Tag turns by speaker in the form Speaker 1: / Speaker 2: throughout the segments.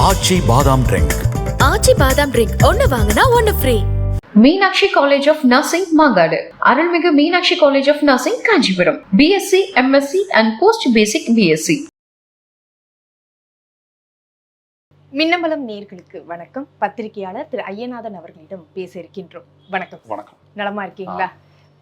Speaker 1: ஆச்சி பாதாம் ட்ரிங்க்
Speaker 2: ஆச்சி பாதாம் ட்ரிங்க் ஒன்னு வாங்கினா ஒன்னு free
Speaker 3: Meenakshi college of nursing Mangadu. அருள்மிகு Meenakshi college of nursing Kanchipuram. BSc MSc and post basic BSc
Speaker 4: Minnambalam நேர்களுக்கு வணக்கம். பத்திரிகையாளர் திரு ஐயநாதன் அவர்களிடம் பேச இருக்கின்றோம். வணக்கம்.
Speaker 5: வணக்கம்.
Speaker 4: நலமா இருக்கீங்களா?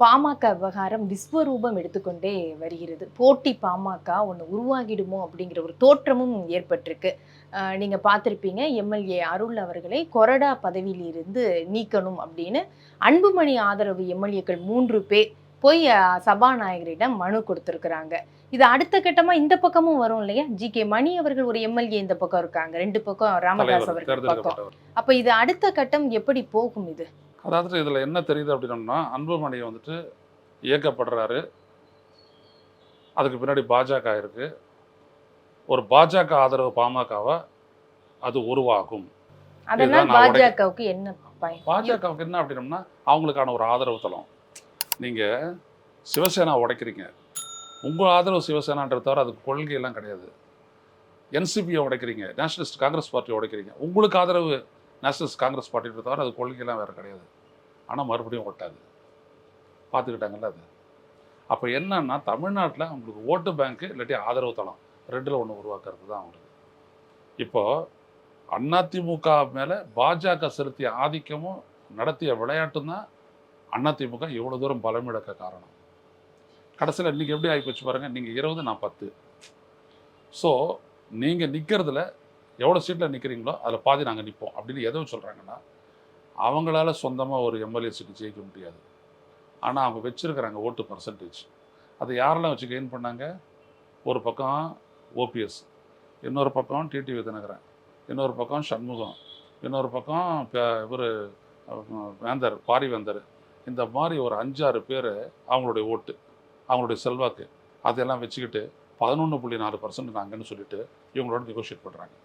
Speaker 4: பாமக விவகாரம் விஸ்வரூபம் எடுத்துக்கொண்டே வருகிறது. போட்டி பாமக ஒன்று உருவாகிடுமோ அப்படிங்கிற ஒரு தோற்றமும் ஏற்பட்டிருக்கு. அஹ் நீங்க பார்த்திருப்பீங்க. எம்எல்ஏ அருள் அவர்களை கொறடா பதவியில் இருந்து நீக்கணும் அப்படின்னு அன்புமணி ஆதரவு எம்எல்ஏக்கள் மூன்று பேர் போய் சபாநாயகரிடம் மனு கொடுத்திருக்கிறாங்க. இது அடுத்த கட்டமா இந்த பக்கமும் வரும் இல்லையா? ஜி. கே. மணி அவர்கள் ஒரு எம்எல்ஏ இந்த பக்கம் இருக்காங்க. ரெண்டு பக்கம் ராமதாஸ் அவர்கள் பக்கம். அப்ப இது அடுத்த கட்டம் எப்படி போகும் இது?
Speaker 5: அதாவது இதில் என்ன தெரியுது அப்படின்னோம்னா அன்புமணி வந்துட்டு இயக்கப்படுறாரு. அதுக்கு பின்னாடி பாஜக இருக்கு. ஒரு பாஜக ஆதரவு பாமகவை அது உருவாகும். உடைக்க-
Speaker 4: பாஜகவுக்கு என்ன
Speaker 5: பாஜகவுக்கு என்ன அப்படின்னோம்னா அவங்களுக்கான ஒரு ஆதரவு தளம். நீங்கள் சிவசேனா உடைக்கிறீங்க. உங்கள் ஆதரவு சிவசேனான்றது தவிர அதுக்கு கொள்கையெல்லாம் கிடையாது. என்சிபியை உடைக்கிறீங்க நேஷனலிஸ்ட் காங்கிரஸ் பார்ட்டியை உடைக்கிறீங்க. உங்களுக்கு ஆதரவு நேஷனலிஸ்ட் காங்கிரஸ் பார்ட்டியை தவிர அது கொள்கையெல்லாம் வேறு கிடையாது. ஆனால் மறுபடியும் ஒட்டாது பார்த்துக்கிட்டாங்கல்ல அது. அப்போ என்னன்னா தமிழ்நாட்டில் அவங்களுக்கு ஓட்டு பேங்க்கு இல்லாட்டி ஆதரவு தளம். ரெண்டில் ஒன்று உருவாக்குறது தான் அவங்களுக்கு. இப்போ அதிமுக மேலே பாஜக செலுத்திய ஆதிக்கமும் நடத்திய விளையாட்டும் தான் அதிமுக இவ்வளோ தூரம் பலமிழக்க காரணம். கடைசியில் இன்றைக்கி எப்படி ஆகிப்போச்சு பாருங்கள் நீங்கள் இருபது நான் பத்து. ஸோ நீங்கள் நிற்கிறதுல எவ்வளோ சீட்டில் நிற்கிறீங்களோ அதில் பாதி நாங்கள் நிற்போம் அப்படின்னு எதை சொல்கிறாங்கன்னா அவங்களால சொந்தமாக ஒரு எம்எல்ஏ சீட்டு ஜெயிக்க முடியாது. ஆனால் அவங்க வச்சுருக்கிறாங்க ஓட்டு பர்சன்டேஜ் அதை யாரெல்லாம் வச்சு கெயின் பண்ணாங்க? ஒரு பக்கம் ஓபிஎஸ். இன்னொரு பக்கம் டிடிவி தினகரன் இன்னொரு பக்கம் சண்முகம். இன்னொரு பக்கம் இவர் வேந்தர் பாரிவேந்தர் இந்த மாதிரி ஒரு அஞ்சாறு பேர் அவங்களுடைய ஓட்டு அவங்களுடைய செல்வாக்கு அதெல்லாம் வச்சுக்கிட்டு பதினொன்று புள்ளி நாலு பர்சன்ட் நாங்கன்னு சொல்லிட்டு இவங்களோட நெகோஷியேட் பண்ணுறாங்க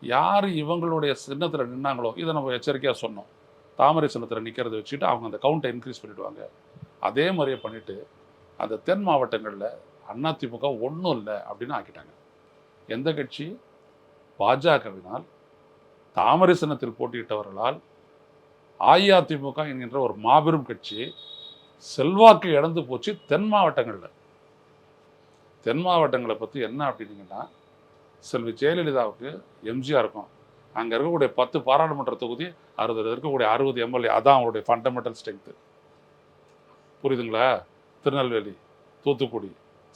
Speaker 5: யார் இவங்களுடைய சின்னத்தில் நின்னாங்களோ இதை நம்ம எச்சரிக்கையாக சொன்னோம். தாமரை சின்னத்தில் நிற்கிறத வச்சுக்கிட்டு அவங்க அந்த கவுண்ட்டை இன்க்ரீஸ் பண்ணிடுவாங்க. அதே மாதிரியே பண்ணிவிட்டு அந்த தென் மாவட்டங்களில் அதிமுக ஒன்றும் இல்லை அப்படின்னு ஆக்கிட்டாங்க. எந்த கட்சி? பாஜகவினால் தாமரை சின்னத்தில் போட்டியிட்டவர்களால் அஇஅதிமுக என்கின்ற ஒரு மாபெரும் கட்சி செல்வாக்கு இழந்து போச்சு தென் மாவட்டங்களில். தென் மாவட்டங்களை பற்றி என்ன அப்படின்னீங்கன்னா செல்வி ஜெயலலிதாவுக்கு எம்ஜிஆருக்கும் அங்கே இருக்கக்கூடிய பத்து பாராளுமன்ற தொகுதி அறுபது இருக்கக்கூடிய அறுபது எம்எல்ஏ அதான் அவங்களுடைய ஃபண்டமெண்டல் ஸ்ட்ரென்த்து புரியுதுங்களா? திருநெல்வேலி தூத்துக்குடி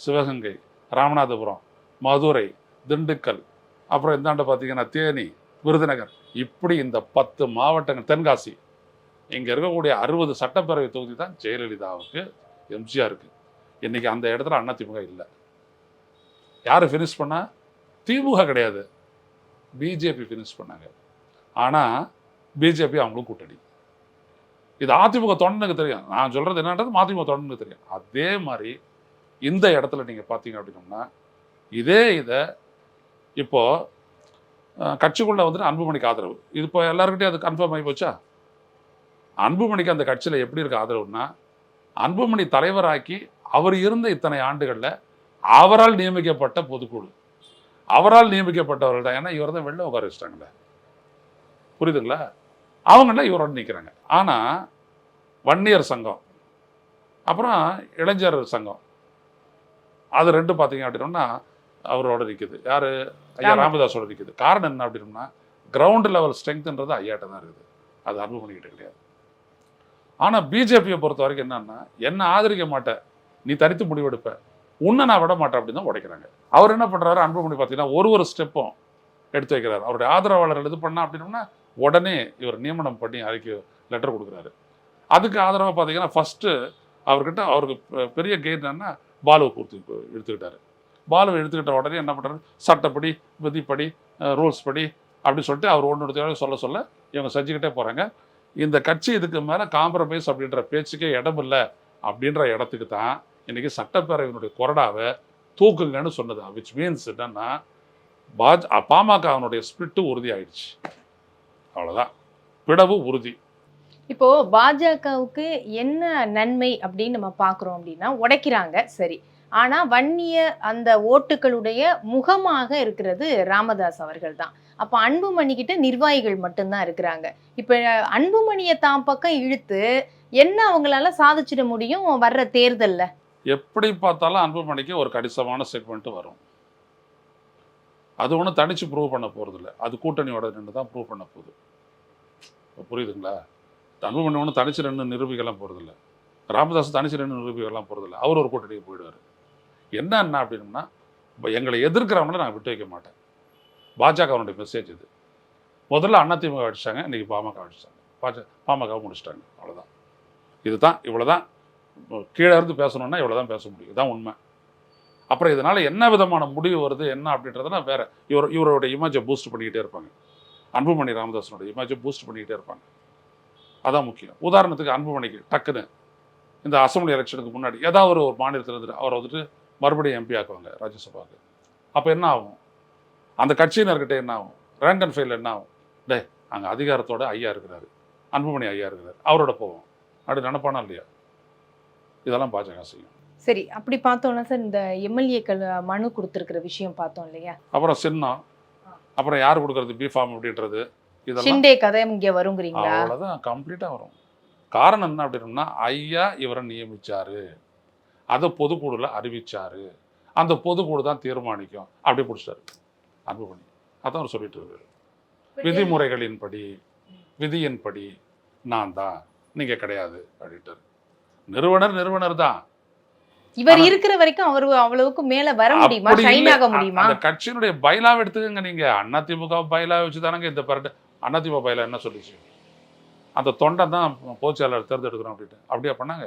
Speaker 5: சிவகங்கை ராமநாதபுரம் மதுரை திண்டுக்கல் அப்புறம் இந்தாண்ட பார்த்தீங்கன்னா தேனி விருதுநகர். இப்படி இந்த பத்து மாவட்டங்கள் தென்காசி. இங்கே இருக்கக்கூடிய அறுபது சட்டப்பேரவை தொகுதி தான் ஜெயலலிதாவுக்கு எம்ஜிஆருக்கு இன்னைக்கு அந்த இடத்துல அதிமுக இல்லை. யார் ஃபினிஷ் பண்ணா? திமுக கிடையாது. பிஜேபி ஃபினிஷ் பண்ணாங்க. ஆனால் பிஜேபி அவங்களும் கூட்டணி. இது அதிமுக தொண்டனுக்கு தெரியும். நான் சொல்கிறது என்னன்றது அதிமுக தொண்டனுக்கு தெரியும். அதே மாதிரி இந்த இடத்துல நீங்கள் பார்த்தீங்க அப்படின்னோம்னா இதே இதை இப்போது கட்சிக்குள்ளே வந்துட்டு அன்புமணிக்கு ஆதரவு. இது இப்போ எல்லாருக்கிட்டையும் அது கன்ஃபார்ம் ஆகி போச்சா? அன்புமணிக்கு அந்த கட்சியில் எப்படி இருக்க ஆதரவுன்னா அன்புமணி தலைவராக்கி அவர் இருந்த இத்தனை ஆண்டுகளில் அவரால் நியமிக்கப்பட்ட பொதுக்குழு. அவரால் நியமிக்கப்பட்டவர்கள் தான். ஏன்னா இவர் தான் வெளில உட்கார வச்சிட்டாங்களே. புரியுதுங்களா? அவங்கள இவரோட நிற்கிறாங்க ஆனால் வன்னியர் சங்கம் அப்புறம் இளைஞர் சங்கம் அது ரெண்டும் பார்த்தீங்க அப்படின்னா அவரோட நிற்குது யார்? ஐயா
Speaker 4: ராம-
Speaker 5: ராமதாஸோட நிற்குது காரணம் என்ன அப்படின்னா கிரவுண்ட் லெவல் ஸ்ட்ரென்த்ன்றது ஐயாட்ட தான் இருக்குது. அது அன்புமணிக்கிட்ட கிடையாது. ஆனால் பிஜேபியை பொறுத்த வரைக்கும் என்னன்னா என்ன ஆதரிக்க மாட்டேன் நீ தனித்து முடிவெடுப்ப. உன்னை நான் விட மாட்டேன் அப்படின்னு தான் உடைக்கிறாங்க. அவர் என்ன பண்ணுறாரு அன்புமணி பார்த்தீங்கன்னா ஒரு ஒரு ஸ்டெப்பும் எடுத்து வைக்கிறாரு. அவருடைய ஆதரவாளர்கள் இது பண்ணா அப்படின்னோம்னா உடனே இவர் நியமனம் பண்ணி அறிக்கை லெட்டர் கொடுக்குறாரு. அதுக்கு ஆதரவாக பார்த்தீங்கன்னா ஃபஸ்ட்டு அவர்கிட்ட அவருக்கு பெரிய கெயின் என்னன்னா பாலுவை கொடுத்து எடுத்துக்கிட்டாரு. பாலுவை எடுத்துக்கிட்ட உடனே என்ன பண்ணுறாரு சட்டப்படி விதிப்படி ரூல்ஸ் படி அப்படின்னு சொல்லிட்டு அவர் ஒன்று எடுத்து சொல்ல சொல்ல இவங்க செஞ்சுக்கிட்டே போகிறாங்க இந்த கட்சி இதுக்கு மேலே காம்ப்ரமைஸ் அப்படின்ற பேச்சுக்கே இடம் இல்லை அப்படின்ற இடத்துக்கு தான் இன்றைக்கி சட்டப்பேரவையினுடைய கொறடாவை தூக்குங்கன்னு சொன்னது. விச் மீன்ஸ் என்னன்னா பாஜ பாமகவினுடைய ஸ்பிரிட்டு உறுதி ஆயிடுச்சு அவ்வளோதான் பிளவு உறுதி.
Speaker 4: இப்போ பாஜகவுக்கு என்ன நன்மை அப்படின்னு நம்ம பார்க்குறோம் அப்படின்னா உடைக்கிறாங்க சரி. ஆனா வன்னிய அந்த ஓட்டுகளுடைய முகமாக இருக்கிறது ராமதாஸ் அவர்கள் தான். அப்ப அன்புமணி கிட்ட நிர்வாகிகள் மட்டும்தான் இருக்கிறாங்க. இப்ப அன்புமணியை தான் பக்கம் இழுத்து என்ன அவங்களால சாதிச்சிட முடியும்? வர்ற தேர்தல்ல.
Speaker 5: எப்படி பார்த்தாலும் அன்புமணிக்கு ஒரு கணிசமான செக்மெண்ட் வரும். அது ஒன்றும் தனிச்சு ப்ரூவ் பண்ண போகிறதில்ல அது கூட்டணியோட நின்று தான் ப்ரூவ் பண்ண போகுது. புரியுதுங்களா? அன்பு ஒன்றும் தனிச்சு ரெண்டு நிரூபிக்கலாம் போகிறதில்ல ராமதாஸ் தனிச்சு ரெண்டு நிரூபிக்கலாம் போகிறதில்ல அவர் ஒரு கூட்டணிக்கு போயிடுவார். என்ன என்ன அப்படின்னா இப்போ எங்களை எதிர்க்கிறவங்கள நான் விட்டு வைக்க மாட்டேன். பாஜக அவனுடைய மெசேஜ் இது. முதல்ல அதிமுக அடித்தாங்க இன்றைக்கி பாமக அடிச்சாங்க. பாஜ பாமக முடிச்சிட்டாங்க. அவ்வளோதான் இதுதான் இவ்வளோதான் கீழே இருந்து பேசணும்னா இவ்வளோ தான் பேச முடியும். இதுதான் உண்மை. அப்புறம் இதனால் என்ன விதமான முடிவு வருது என்ன அப்படின்றதுனா வேறு இவர் இவரோட இமேஜை பூஸ்ட் பண்ணிக்கிட்டே இருப்பாங்க. அன்புமணி ராமதாசனோட இமேஜை பூஸ்ட் பண்ணிக்கிட்டே இருப்பாங்க. அதான் முக்கியம். உதாரணத்துக்கு அன்புமணிக்கு டக்குன்னு இந்த அசம்பிளி எலெக்ஷனுக்கு முன்னாடி ஏதாவது ஒரு ஒரு மாநிலத்தில் இருந்துட்டு அவரை வந்துட்டு மறுபடியும் எம்பி ஆக்குவாங்க ராஜ்யசபாவுக்கு அப்போ என்ன ஆகும்? அந்த கட்சியினர்கிட்ட என்ன ஆகும்? ரேங்க் அண்ட் ஃபைல் என்ன ஆகும்? டே அங்கே அதிகாரத்தோட ஐயா இருக்கிறாரு. அன்புமணி ஐயா இருக்கிறாரு. அவரோட போவோம். அப்படி நினைப்பானா இல்லையா? இதெல்லாம் பாஜக செய்யும்.
Speaker 4: சரி அப்படி பார்த்தோம்னா சார் இந்த எம்எல்ஏக்கள் மனு கொடுத்துருக்கிற விஷயம் பார்த்தோம் இல்லையா?
Speaker 5: அப்புறம் சின்னம். அப்புறம் யார் கொடுக்கறது பிஃபார்ம் அப்படின்றது?
Speaker 4: ஷிண்டே கதை இங்க வருங்கிறீங்களா?
Speaker 5: அவ்வளோதான் கம்ப்ளீட்டாக வரும். காரணம் என்ன அப்படின்னா ஐயா இவரை நியமிச்சாரு. அதை பொதுக்குழுல அறிவிச்சாரு. அந்த பொதுக்குழு தான் தீர்மானிக்கும். அப்படியே பிடிச்சாரு அன்புமணி. அதான் அவர் சொல்லிட்டு இருக்காரு. விதிமுறைகளின்படி விதியின்படி நான் தான் நீங்க கிடையாது அப்படின்ட்டாரு. நிறுவனர் நிறுவனர் தான்.
Speaker 4: இவர் இருக்கிற வரைக்கும் அவர் அவ்வளவுக்கு மேல வர முடியுமா?
Speaker 5: அப்படி
Speaker 4: ஷைன். ஆக முடியுமா?
Speaker 5: அந்த கட்சியினுடைய பைலாவை எடுத்துக்கங்க நீங்க. அதிமுக பைலா வச்சு தானங்க இந்த பரட்டு அதிமுக பயில என்ன சொல்லிச்சு? அந்த தொண்டை தான் பொதுச்செயலாளர் தேர்ந்தெடுக்கிறோம் அப்படின்ட்டு. அப்படியா பண்ணாங்க?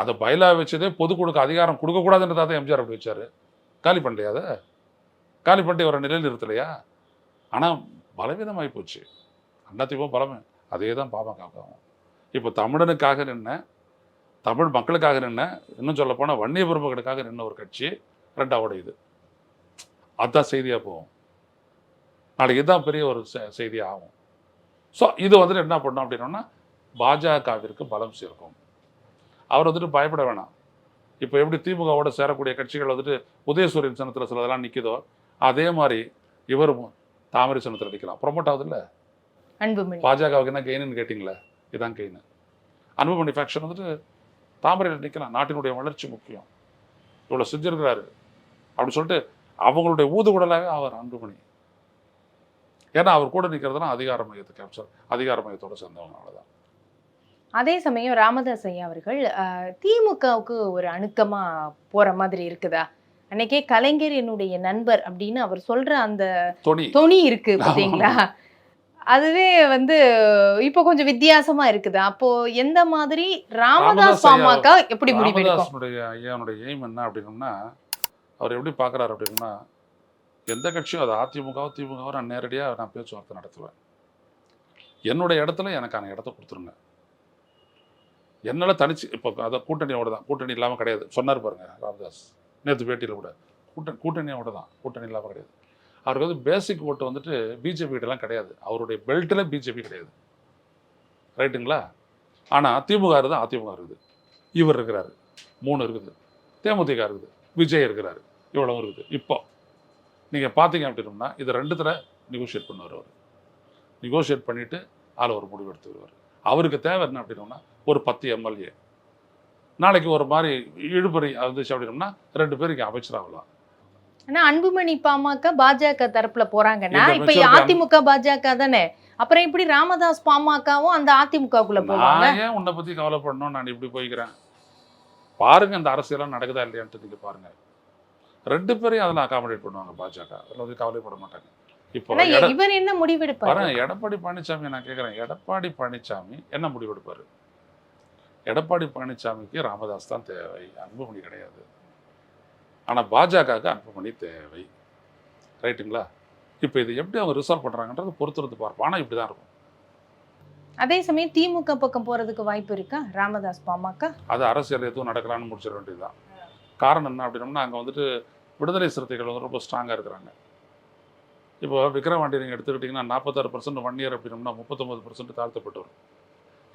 Speaker 5: அதை பயிலாக வச்சதே பொதுக்குழுக்கு அதிகாரம் கொடுக்கக்கூடாதுன்றதா தான் எம்ஜிஆர் அப்படி வச்சார். காலி பண்ணலையா அதை? காலி பண்ணிட்டு வர நிலையில் நிறுத்தலையா ஆனால் பலவீனமாகி போச்சு. அதிமுக பலமே. அதே தான் பாமகவும் இப்போ தமிழனுக்காக நின்ன தமிழ் மக்களுக்காக நின்ன இன்னும் சொல்லப்போனால் வன்னிய பெருமக்களுக்காக நின்ன ஒரு கட்சி ரெண்டாவோட இது. அதுதான் செய்தியாக போகும். நாளைக்கு இதுதான் பெரிய ஒரு செ- செய்தியா ஆகும் ஸோ இது வந்துட்டு என்ன பண்ணோம் அப்படின்னோம்னா பாஜகவிற்கு பலம் சேர்க்கும். அவர் வந்துட்டு பயப்பட வேணாம். இப்போ எப்படி திமுகவோட சேரக்கூடிய கட்சிகள் வந்துட்டு உதயசூரியன் சின்னத்தில் சிலதெல்லாம் நிற்குதோ அதே மாதிரி இவரும் தாமரை சின்னத்தில் நிற்கலாம் ப்ரொமோட் ஆகுது இல்லை?
Speaker 4: அன்புமணி
Speaker 5: பாஜகவுக்கு என்ன கெயின்னு கேட்டிங்களே? இதான் கெயின் அன்புமணி ஃபேக்ஷன் வந்துட்டு தாமரையில் நிற்கலாம் நாட்டினுடைய வளர்ச்சி முக்கியம். இவ்வளோ செஞ்சிருக்கிறாரு. அப்படி சொல்லிட்டு அவங்களுடைய ஊதுகுடலாகவே அவர் அன்புமணி ஏன்னா அவர் கூட நிற்கிறதுனா அதிகார மையத்தை கேப்சர் அதிகார மையத்தோட சேர்ந்தவங்க அவ்வளோதான்
Speaker 4: அதே சமயம் ராமதாஸ் ஐயா அவர்கள் திமுகவுக்கு ஒரு அணுக்கமா போற மாதிரி இருக்குதா? அன்னைக்கே கலைஞர் என்னுடைய நண்பர் அப்படின்னு அவர் சொல்ற அந்த
Speaker 5: தொனி.
Speaker 4: தொனி இருக்கு பாத்தீங்களா அதுவே வந்து இப்போ கொஞ்சம் வித்தியாசமா இருக்குது. அப்போ எந்த மாதிரி ராமதாஸ் பாமக எப்படி
Speaker 5: ராமதாசனுடைய ஐயானுடைய எய்ம் என்ன அப்படின்னம்னா அவர் எப்படி பார்க்குறாரு அப்படின்னா எந்த கட்சியும் அது அதிமுகவோ திமுகவோ நான் நேரடியாக நான் பேச்சுவார்த்தை நடத்துவேன். என்னுடைய இடத்துல எனக்கான இடத்த கொடுத்துருங்க. என்னால் தனிச்சு இப்போ அதை கூட்டணியோட தான் கூட்டணி இல்லாமல் கிடையாது. சொன்னார் பாருங்க ராமதாஸ். நேற்று பேட்டியில் கூட. கூட்டணி கூட்டணியோட தான் கூட்டணி இல்லாமல் கிடையாது. அவருக்கு வந்து பேசிக் ஓட்டு வந்துட்டு பிஜேபி கிட்டலாம் கிடையாது. அவருடைய பெல்ட்டில் பிஜேபி கிடையாது. ரைட்டுங்களா? ஆனால் திமுக இருக்குது அதிமுக இருக்குது. இவர் இருக்கிறாரு. மூணு இருக்குது. தேமுதிக இருக்குது. விஜய் இருக்கிறாரு. இவ்வளவு இருக்குது. இப்போ நீங்கள் பார்த்தீங்க அப்படின்னோம்னா இது ரெண்டுத்துல நெகோஷியேட் பண்ணுவார் அவர். நெகோஷியேட் பண்ணிவிட்டு அதில் ஒரு முடிவு எடுத்து வருவார் அவருக்கு தேவை என்ன அப்படின்னோம்னா ஒரு பத்து எம்எல்ஏ நாளைக்கு ஒரு மாதிரி இழுபறி வந்துச்சு அப்படின்னோம்னா ரெண்டு பேருக்கு அமைச்சராகலாம்
Speaker 4: ஆனா அன்புமணி பாமக பாஜக தரப்புல போறாங்கன்னா இப்ப அதிமுக பாஜக தானே? அப்புறம் எப்படி ராமதாஸ் பாமகவும் அந்த அதிமுகக்குள்ள போவாங்க.
Speaker 5: ஏன் உன்னை பற்றி கவலைப்படணும் நான் இப்படி போய்க்கிறேன்? பாருங்க இந்த அரசியலாம் நடக்குதா இல்லையான்ட்டு நீங்கள் பாருங்க. ரெண்டு பேரையும் அதில் அகாமடேட் பண்ணுவாங்க பாஜக. அதில் வந்து கவலைப்பட மாட்டாங்க. இப்போ
Speaker 4: இவர் என்ன முடிவெடுப்பாரு?
Speaker 5: எடப்பாடி பழனிசாமி நான் கேட்குறேன் எடப்பாடி பழனிசாமி என்ன முடிவெடுப்பாரு? எடப்பாடி பழனிசாமிக்கு ராமதாஸ் தான் தேவை. அன்புமணி கிடையாது. ஆனால் பாஜகவுக்கு அன்புமணி தேவை. ரைட்டுங்களா? இப்போ இது எப்படி அவங்க ரிசால்வ் பண்ணுறாங்கன்றது பொறுத்திருந்து பார்ப்போம். ஆனால் இப்படி தான் இருக்கும்.
Speaker 4: அதே சமயம் திமுக பக்கம் போறதுக்கு வாய்ப்பு இருக்கா? ராமதாஸ் பாமக?
Speaker 5: அது அரசியல் எதுவும் நடக்கலாம்னு முடிச்சிட வேண்டியதுதான். காரணம் என்ன அப்படின்னம்னா அங்கே வந்துட்டு விடுதலை சிறுத்தைகள் வந்து ரொம்ப ஸ்ட்ராங்காக இருக்கிறாங்க. இப்போ விக்ரவாண்டி நீங்கள் எடுத்துக்கிட்டிங்கன்னா நாற்பத்தாறு பர்சன்ட் ஒன் இயர் அப்படின்னா முப்பத்தொம்பது பர்சன்ட் தாழ்த்தப்பட்டு வரும்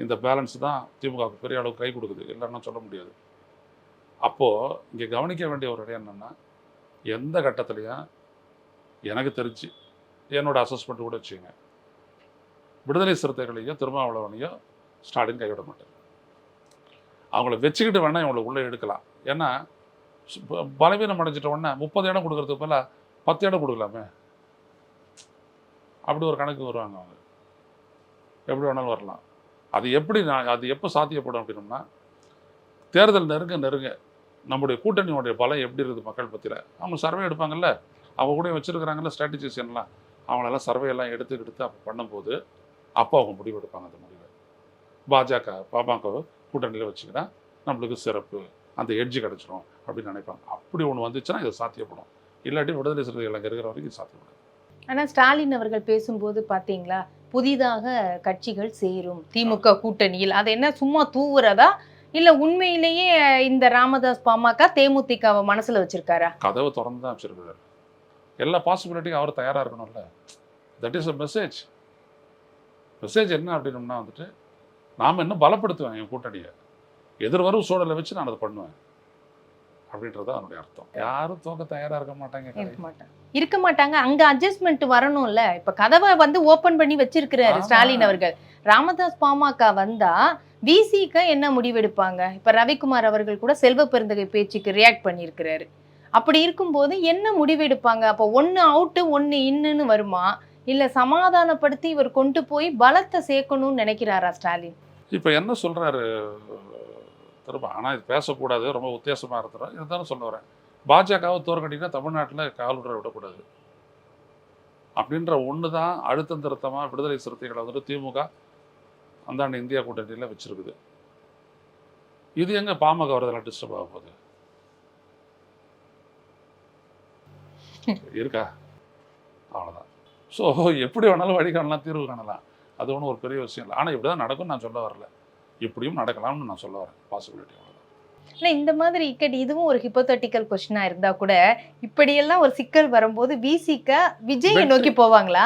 Speaker 5: இந்த பேலன்ஸ் தான் திமுகவுக்கு பெரிய அளவு கை கொடுக்குது. இல்லைன்னா சொல்ல முடியாது. அப்போது இங்கே கவனிக்க வேண்டிய ஒரு இடம் என்னென்னா எந்த கட்டத்துலையும் எனக்கு தெரிஞ்சு என்னோட அசஸ்மெண்ட் கூட வச்சுங்க விடுதலை சிறுத்தைகளையும் திருமாவளவனையும் ஸ்டாலின் கைவிட மாட்டார். அவங்கள வச்சுக்கிட்டு வேணால் இவங்களை உள்ளே எடுக்கலாம் ஏன்னா பலவீனம் அடைஞ்சிட்ட உடனே முப்பது இடம் கொடுக்கறதுக்கு பதிலா பத்து இடம் கொடுக்கலாமே? அப்படி ஒரு கணக்கு வருவாங்க அவங்க. எப்படி வேணாலும் வரலாம். அது எப்படி நான் அது எப்போ சாத்தியப்படும் அப்படின்னோம்னா தேர்தல் நெருங்க நெருங்க நம்முடைய கூட்டணியோடைய பலம் எப்படி இருக்குது மக்கள் பற்றியில் அவங்க சர்வே எடுப்பாங்கல்ல? அவங்க கூட வச்சுருக்கிறாங்கல்ல ஸ்ட்ராட்டஜிஷியன்லாம் அவங்களெல்லாம் சர்வே எல்லாம் எடுத்து எடுத்து அப்போ பண்ணும்போது அப்போ அவங்க முடிவு எடுப்பாங்க அந்த முடிவை. பாஜக பாமக கூட்டணியில் வச்சுக்கிட்டா நம்மளுக்கு சிறப்பு. அந்த எட்ஜ் கிடச்சிரும். அப்படின்னு நினைப்பாங்க. அப்படி ஒன்று வந்துச்சுன்னா இது சாத்தியப்படும். இல்லாட்டி விடுதலை சிறுத்தைகள் அங்கே இருக்கிற வரைக்கும் சாத்தியப்படும்.
Speaker 4: ஆனா ஸ்டாலின் அவர்கள் பேசும்போது பாத்தீங்களா? புதிதாக கட்சிகள் சேரும். திமுக கூட்டணியில். அது என்ன சும்மா தூவுறதா? இல்ல உண்மையிலேயே இந்த ராமதாஸ் பாமக தேமுதிகவை மனசுல வச்சிருக்காரா?
Speaker 5: கதவை திறந்து தான் வச்சிருக்கிறார் எல்லா பாசிபிலிட்டியும் அவர் தயாராக இருக்கணும்ல. That is a message message என்ன அப்படின்னம்னா வந்துட்டு நாம் இன்னும் பலப்படுத்துவேன் என் கூட்டணியை. எதிர்வரும் சூழலை வச்சு நான் அதை பண்ணுவேன். அப்படின்றது தான் அதனுடைய அர்த்தம் யாரும் தோக்க தயாராக இருக்க மாட்டாங்க.
Speaker 4: இருக்க மாட்டாங்க. அங்க அட்ஜஸ்ட்மெண்ட் வரணும்ல. இப்ப கதவை வந்து ஓபன் பண்ணி வச்சிருக்கிறாரு. ஸ்டாலின் அவர்கள். ராமதாஸ் பாமக வந்தா விசிக என்ன முடிவெடுப்பாங்க? இப்ப ரவிக்குமார் அவர்கள் கூட செல்வ பெருந்தகை பேச்சுக்கு ரியாக்ட் பண்ணியிருக்கிறாரு. அப்படி இருக்கும்போது என்ன முடிவெடுப்பாங்க? அப்போ ஒன்னு அவுட்டு ஒன்னு இன்னுன்னு வருமா? இல்ல சமாதானப்படுத்தி இவர் கொண்டு போய் பலத்தை சேர்க்கணும்னு நினைக்கிறாரா ஸ்டாலின்?
Speaker 5: இப்போ என்ன சொல்கிறாரு திரும்ப ஆனால் இது பேசக்கூடாது ரொம்ப உத்தேசமாக இருக்கிறோம் இருந்தாலும் சொல்ல வரேன். பாஜகவை தோற்கடினா தமிழ்நாட்டில் காலுடரை விடக்கூடாது. அப்படின்ற ஒன்று தான் அழுத்தம் திருத்தமாக விடுதலை சிறுத்தைகளை வந்துட்டு திமுக அந்தாண்ட இந்தியா கூட்டணியில் வச்சிருக்குது. இது எங்கே பாமக வரதெல்லாம் டிஸ்டர்ப் ஆக போகுது? இருக்கா? அவ்வளோதான் ஸோ எப்படி வேணாலும் வழி காணலாம் தீர்வு காணலாம். அது ஒன்றும் ஒரு பெரிய விஷயம் இல்லை. ஆனால் இப்படி தான் நடக்கும்னு நான் சொல்ல வரல. இப்படியும் நடக்கலாம்னு நான் சொல்ல வரேன். பாசிபிலிட்டி
Speaker 4: இல்ல இந்த மாதிரி இக்கட் இதுவும் ஒரு ஹிப்போதட்டிக்கல் கொஸ்டினா இருந்தா கூட இப்படியெல்லாம் ஒரு சிக்கல் வரும்போது விசிக விஜயை. நோக்கி போவாங்களா?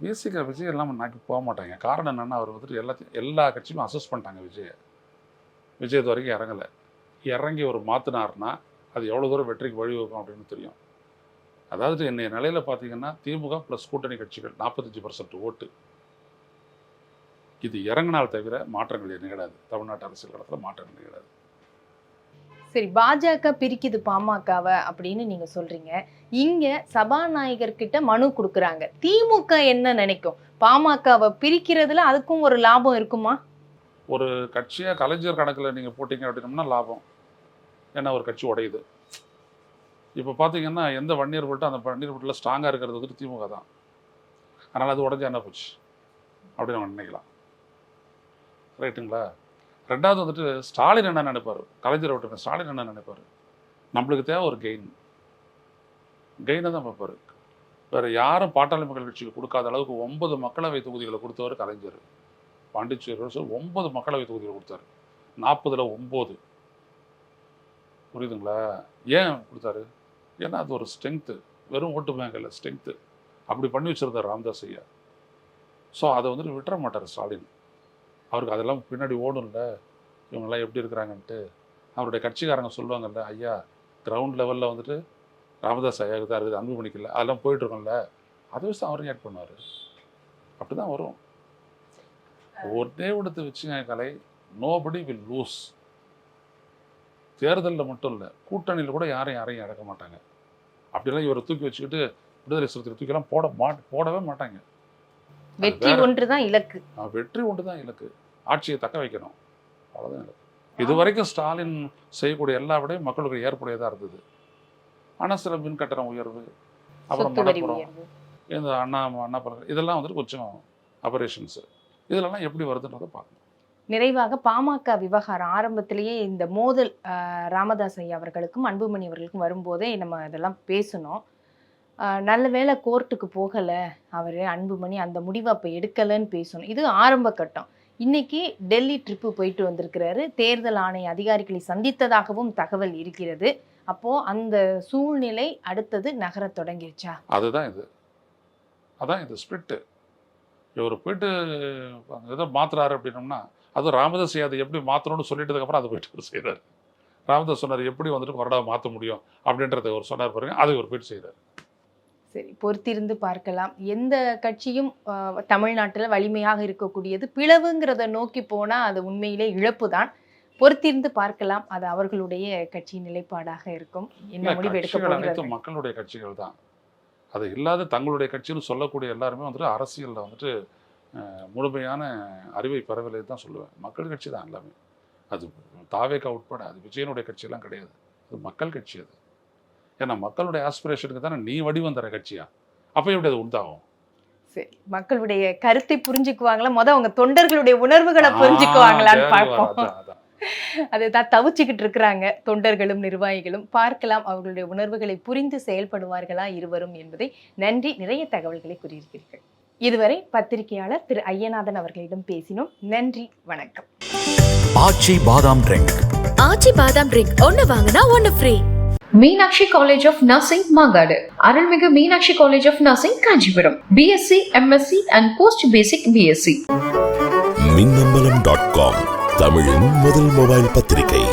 Speaker 5: விசிக விஜய் எல்லாம் நாக்கி போக மாட்டாங்க. காரணம் என்னன்னா அவர் வந்துட்டு எல்லாத்தையும் எல்லா கட்சியுமே அசஸ் பண்ணிட்டாங்க விஜயை. விஜய் இது வரைக்கும் இறங்கலை. இறங்கி ஒரு மாற்றினாருன்னா அது எவ்வளோ தூரம் வெற்றிக்கு வழிவகுக்கும் அப்படின்னு தெரியும். அதாவது என்னைய நிலையில் பார்த்தீங்கன்னா திமுக ப்ளஸ் கூட்டணி கட்சிகள் நாற்பத்தஞ்சு பர்சன்ட் ஓட்டு. இது இறங்கினால் தவிர மாற்றங்கள் நிகழாது. தமிழ்நாட்டு அரசியல் களத்தில் மாற்றங்கள் நிகழாது.
Speaker 4: சரி பாஜக பிரிக்குது பாமகவை அப்படின்னு நீங்க சொல்றீங்க. இங்க சபாநாயகர் கிட்ட மனு கொடுக்குறாங்க. திமுக என்ன நினைக்கும்? பாமகவை பிரிக்கிறதுல அதுக்கும் ஒரு லாபம் இருக்குமா?
Speaker 5: ஒரு கட்சியாக கலைஞர் கணக்கில் நீங்கள் போட்டிங்க அப்படின்னம்னா லாபம். ஏன்னா ஒரு கட்சி உடையுது. இப்போ பார்த்தீங்கன்னா எந்த வன்னியர் போட்டு அந்த வன்னியர் போட்டில் ஸ்ட்ராங்காக இருக்கிறது வந்துட்டு திமுக தான். அதனால் அது உடஞ்சா என்ன போச்சு? அப்படின்னு நம்ம நினைக்கலாம். ரைட்டுங்களா ரெண்டாவது வந்துட்டு ஸ்டாலின் என்ன நினைப்பார்? கலைஞரை விட்டு ஸ்டாலின் என்ன நினைப்பார்? நம்மளுக்கு தேவை ஒரு கெயின் கெயினை தான் பார்ப்பார். வேறு யாரும் பாட்டாளி மக்கள் கட்சிக்கு கொடுக்காத அளவுக்கு ஒன்பது மக்களவை தொகுதிகளை கொடுத்தவர் கலைஞர். பாண்டிச்சேரி ஒன்பது மக்களவை தொகுதியில் கொடுத்தாரு. நாற்பதுல ஒம்பது புரியுதுங்களா? ஏன் கொடுத்தாரு? ஏன்னா அது ஒரு ஸ்ட்ரென்த்து வெறும் ஓட்டு பேங்க் இல்லை ஸ்ட்ரென்த்து அப்படி பண்ணி வச்சிருந்தார் ராம்தாஸ் ஐயா. ஸோ அதை வந்துட்டு விட்டுற மாட்டார் ஸ்டாலின். அவருக்கு அதெல்லாம் பின்னாடி ஓடும்ல. இவங்கெல்லாம் எப்படி இருக்கிறாங்கன்ட்டு. அவருடைய கட்சிக்காரங்க சொல்லுவாங்கல்ல ஐயா கிரவுண்ட் லெவலில் வந்துட்டு ராமதாஸ் ஐயாவுக்கு தான் இருக்குது அன்பு பண்ணிக்கல அதெல்லாம் போயிட்டு இருக்கோம்ல. அதை வச்சு அவர் ரியாக்ட் பண்ணுவார். அப்படி தான் வரும். ஒரே இடத்தை வச்சுங்க கலை நோபடி வில் லூஸ் தேர்தலில் மட்டும் இல்லை கூட்டணியில் கூட யாரையும் யாரையும் இறக்க மாட்டாங்க. அப்படிலாம் இவரை தூக்கி வச்சுக்கிட்டு விடுதலை சிறுத்தை தூக்கிலாம் போட மாட் போடவே மாட்டாங்க.
Speaker 4: வெற்றி
Speaker 5: வேற.
Speaker 4: ஒன்றுதான் இலக்கு.
Speaker 5: வெற்றி ஒன்று தான் இலக்கு. ஆட்சியை தக்க வைக்கணும். அவ்வளோதான் இது வரைக்கும் ஸ்டாலின் செய்யக்கூடிய எல்லா விடையும் மக்களுக்கு ஏற்புடையதாக இருந்தது. ஆனால் சில மின் கட்டணம் உயர்வு அப்புறம் மணப்புறம் இந்த அண்ணா அண்ணா பல்கலை இதெல்லாம் வந்துட்டு கொஞ்சம் ஆபரேஷன்ஸு இதெல்லாம் எப்படி வருதுன்றதை பார்க்கணும்.
Speaker 4: நிறைவாக பாமக விவகாரம் ஆரம்பத்திலேயே இந்த மோதல் ராமதாஸ் ஐயா அவர்களுக்கும் அன்புமணி அவர்களுக்கும் வரும்போதே நம்ம இதெல்லாம் பேசணும் நல்ல வேளை கோர்ட்டுக்கு போகலை அவர் அன்புமணி அந்த முடிவை அப்போ எடுக்கலைன்னு பேசணும். இது ஆரம்ப கட்டம். இன்னைக்கு டெல்லி ட்ரிப்பு போயிட்டு வந்திருக்கிறாரு. தேர்தல் ஆணைய அதிகாரிகளை சந்தித்ததாகவும் தகவல் இருக்கிறது. அப்போ அந்த சூழ்நிலை அடுத்தது நகரத் தொடங்கிருச்சா?
Speaker 5: அதுதான் இது. அதான் இது ஸ்பிரிட்டு இவர் போயிட்டு அந்த மாத்துறாரு அப்படின்னோம்னா அது ராமதாஸ் அதை எப்படி மாற்றணும்னு சொல்லிட்டதுக்கப்புறம் அதை போயிட்டு அவர் செய்கிறார் ராமதாஸ் சொன்னார் எப்படி வந்துட்டு கொறடாவை மாற்ற முடியும் அப்படின்றத ஒரு சொன்னார் பாருங்க அதை ஒரு போயிட்டு செய்கிறார்
Speaker 4: சரி பொறுத்திருந்து பார்க்கலாம். எந்த கட்சியும் தமிழ்நாட்டுல வலிமையாக இருக்கக்கூடியது பிளவுங்கிறத நோக்கி போனா அது உண்மையிலே இழப்பு தான் பொறுத்திருந்து பார்க்கலாம். அது அவர்களுடைய கட்சி நிலைப்பாடாக இருக்கும். என்ன முடிவு எடுக்க
Speaker 5: அனைத்தும் மக்களுடைய கட்சிகள் தான். அது இல்லாத தங்களுடைய கட்சின்னு சொல்லக்கூடிய எல்லாருமே வந்துட்டு அரசியலில் வந்துட்டு முழுமையான அறிவை பெறவில்லை தான் சொல்லுவேன். மக்கள் கட்சி தான் எல்லாமே. அது தாவேக்கா உட்பட அது விஜயனுடைய கட்சியெல்லாம் கிடையாது. அது மக்கள் கட்சி அது. ஏன்னா மக்களுடைய ஆஸ்பிரேஷனுக்கு தானே நீ வடிவம் தர கட்சியா? அப்போ எப்படி அது உண்டாகும்?
Speaker 4: சரி மக்களுடைய கருத்தை புரிஞ்சுக்குவாங்களா? முத அவங்க தொண்டர்களுடைய உணர்வுகளை புரிஞ்சுக்குவாங்களான்னு பார்ப்போம். அதுதான் தவிச்சுக்கிட்டு இருக்கிறாங்க தொண்டர்களும் நிர்வாகிகளும். பார்க்கலாம் அவர்களுடைய உணர்வுகளை புரிந்து செயல்படுவார்களா இருவரும் என்பதை நன்றி. நிறைய தகவல்களை கூறியிருக்கிறீர்கள். இதுவரை பத்திரிகையாளர் திரு ஐயநாதன் அவர்களிடம் பேசினோம். நன்றி வணக்கம்.
Speaker 1: ஆச்சி பாதாம் ட்ரிங்க்
Speaker 2: ஆச்சி பாதாம் ட்ரிங்க் ஒன்னு வாங்கினா ஒன்னு free
Speaker 3: Meenakshi college of nursing Mangadu அருள்மிகு Meenakshi college of nursing Kanchipuram BSc MSc and post basic BSc
Speaker 6: Minnambalam dot com தமிழின் முதல் மொபைல் பத்திரிகை.